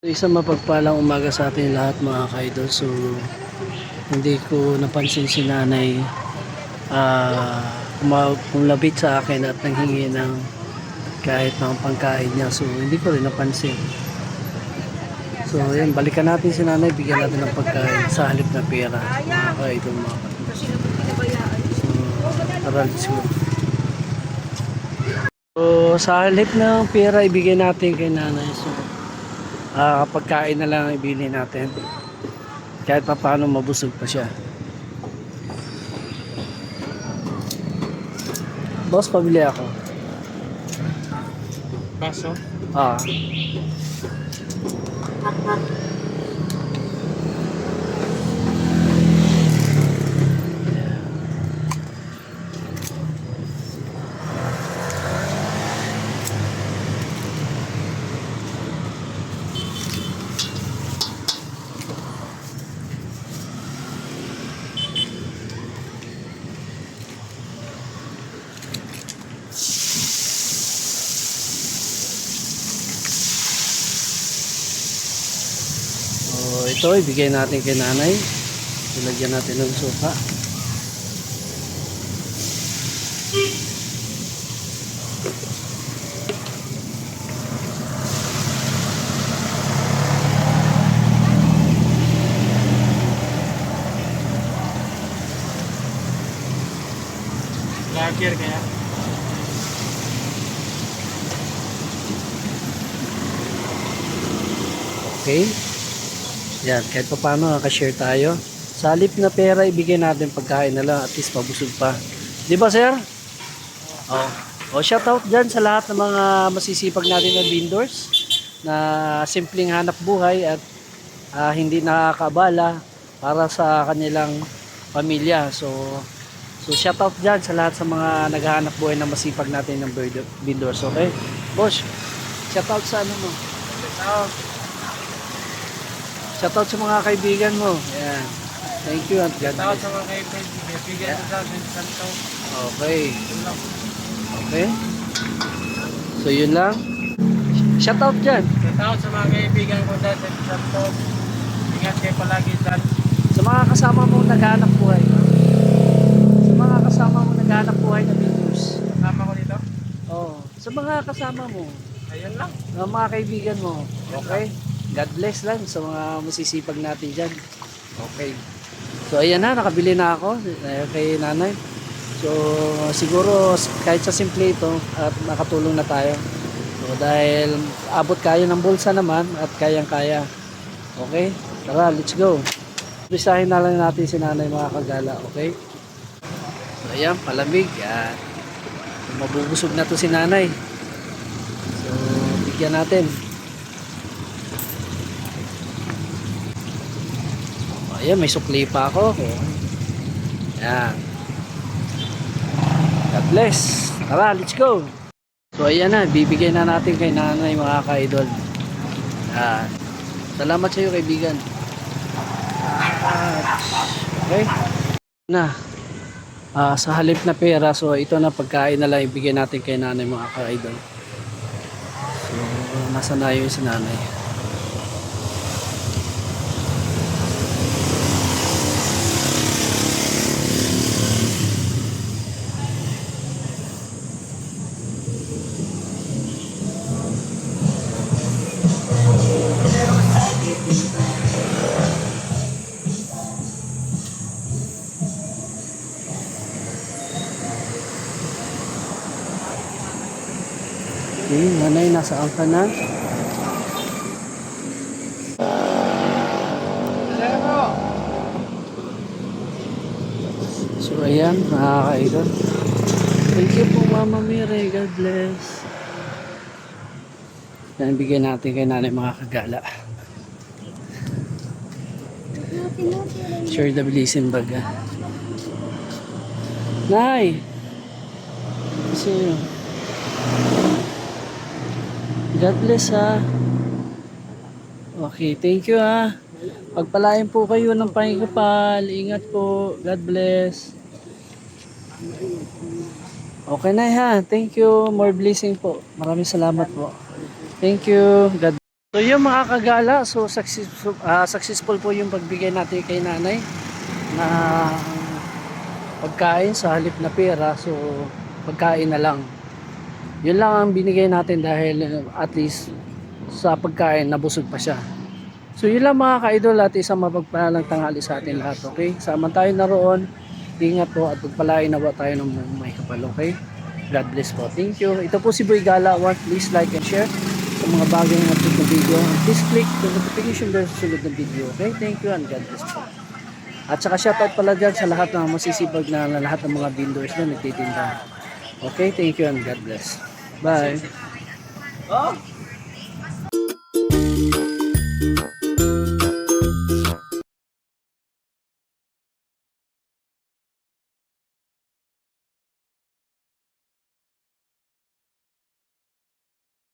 Isang mapagpalang umaga sa atin lahat mga kaidol. So, hindi ko napansin si nanay ah uh, kumlabit sa akin at nanghingi ng kahit mga pangkain niya. So, hindi ko rin napansin. So, yan. Balikan natin si nanay. Bigyan natin ng pagkain sa halip na pera. Mga kaidol mga kaidol. So, tara, let's go. So, sa halip ng pera, ibigay natin kay nanay. So, ah pagkain na lang ang ibili natin. Kahit pa paano mabusog pa siya. Boss, pabili ako. Baso? Ah. Ito ibigay natin kay nanay. Ilagyan natin ng suka. Lager kaya? Okay? Yan, kahit pa paano nakashare tayo. Sa halip na pera, ibigay natin pagkain na lang at least mabusog pa. Di ba, sir? Oh. O, shout out dyan sa lahat ng mga masisipag natin na vendors na simpleng hanap buhay at ah, hindi nakakabala para sa kanilang pamilya. So, so shout out dyan sa lahat sa mga naghahanap buhay na masipag natin ng vendors. Okay? Boss, shout out sa ano mo? Out. Shoutout sa mga kaibigan mo. Ayan. Thank you at God bless. sa mga kaibigan. Ko sa akin sa to. Okay. Okay. So yun lang. Shoutout dyan. Tawad sa mga kaibigan ko dati sa to. Ingat kayo palagi dyan. Sa mga kasama mo naghahanap buhay. Sa mga kasama mo naghahanap buhay na videos. Kasama ko dito. Oh. Sa mga kasama mo. Ayun lang. Sa mga kaibigan mo. Okay. God bless lang sa mga masisipag natin dyan. Okay. So ayan na, nakabili na ako eh, kay nanay. So siguro kahit sa simple ito at nakatulong na tayo. So dahil abot kayo ng bulsa naman at kayang-kaya. Okay? Tara, let's go. Bisahin na lang natin si nanay mga kagala, okay? So ayan, palamig. Yan. Mabubusog na to si nanay. So bigyan natin. Ayan, may sukli pa ako. Ayan. God bless. Tara, let's go. So, ayan na. Bibigyan na natin kay nanay mga ka-idol. Ayan. Salamat sa iyo, kaibigan. Okay. Na. Ah, sa halip na pera, so ito na pagkain na lang ibigay natin kay nanay mga ka-idol. So, nasa na yun si nanay. Okay, nanay, nasaan ka na? So, ayan, nakakaidol. Thank you po, Mama Mire. God bless. Yan, bigyan natin kay nanay mga kagala. Share the blessing bag, ah. Nay! Kasi yun. God bless ha. Okay, thank you ha. Pagpalain po kayo ng pangikapal. Ingat po. God bless. Okay na ha. Thank you. More blessing po. Maraming salamat po. Thank you. God So yung mga kagala, so successful, ah, successful po yung pagbigay natin kay nanay na pagkain sa halip na pera. So pagkain na lang. Yun lang ang binigay natin dahil uh, at least sa pagkain nabusog pa siya. So yun lang mga ka-idol at isang mapagpalang tanghali sa atin lahat. Okay? Sama tayo na roon. Ingat po at pagpalain na ba tayo ng may kapal. Okay? God bless po. Thank you. Ito po si Boy Gala. One, please like and share sa mga bagong upload na video. Please click the notification bell sa sunod na video. Okay? Thank you and God bless po. At saka shoutout pala dyan sa lahat ng masisipag na lahat ng mga vendors na nagtitinda. Okay? Thank you and God bless. Bye. Oh,